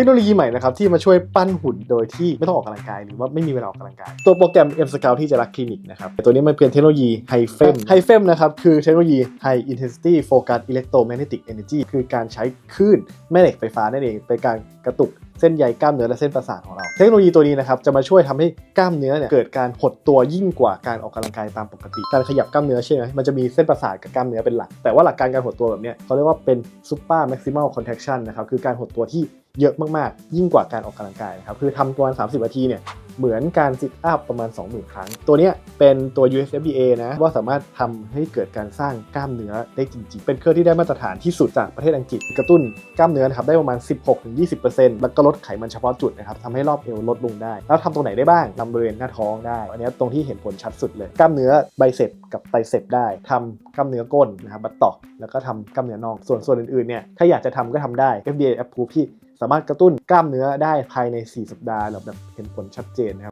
ทคโนโลยีใหม่นะครับที่มาช่วยปั้นหุ่นโดยที่ไม่ต้องออกกำลังกายหรือว่าไม่มีเวลาออกกำลังกาย ตัวโปรแกรม M Scout ที่จะรักคลินิกนะครับตัวนี้มันเป็นเทคโนโลยี HiFem HiFem นะครับคือเทคโนโลยี High Intensity Focused Electromagnetic Energy คือการใช้คลื่นแม่เหล็กไฟฟ้านั่นเองเป็นการกระตุกเส้นใยกล้ามเนื้อและเส้นประสาทของเรา เทคโนโลยีตัวนี้นะครับจะมาช่วยทำให้กล้ามเนื้อเนี่ยเกิดการหดตัวยิ่งกว่าการออกกำลังกายตามปกติ การขยับกล้ามเนื้อใช่ไหมมันจะมีเส้นประสาทกับกล้ามเนื้อเป็นหลัก แต่ว่าหลักการการหดตัวแบบนี้เขาเรียกว่าเป็น super maximal contraction นะครับคือการหดตัวที่ เยอะมากๆ ยิ่งกว่าการออกกำลังกายนะครับคือทำประมาณ30นาทีเนี่ยเหมือนการซิทอัพประมาณ 20,000 ครั้ง ตัวเนี้ยเป็นตัว USFDA นะว่าสามารถทำให้เกิดการสร้างกล้ามเนื้อได้จริง ๆ เป็นเครื่องที่ได้มาตรฐานที่สุดจากประเทศอังกฤษ กระตุ้นกล้ามเนื้อนะครับได้ประมาณ 16-20%แล้วก็ลดไขมันเฉพาะจุดนะครับทำให้รอบเอวลดลงได้ แล้วทำตรงไหนได้บ้างทำบริเวณหน้าท้องได้ อันนี้ตรงที่เห็นผลชัดสุดเลย กล้ามเนื้อไบเซปกับไตรเซปได้ทำกล้ามเนื้อก้นนะครับบัตตอกแล้วก็ทำกล้ามเนื้อน่องส่วนส่วนอื่นๆเนี่ยถ้าอยากจะทำก็ทำได้ FDA approve ที่ สามารถกระตุ้นกล้ามเนื้อได้ภายใน 4 สัปดาห์แบบเห็นผลชัดเจนนะครับ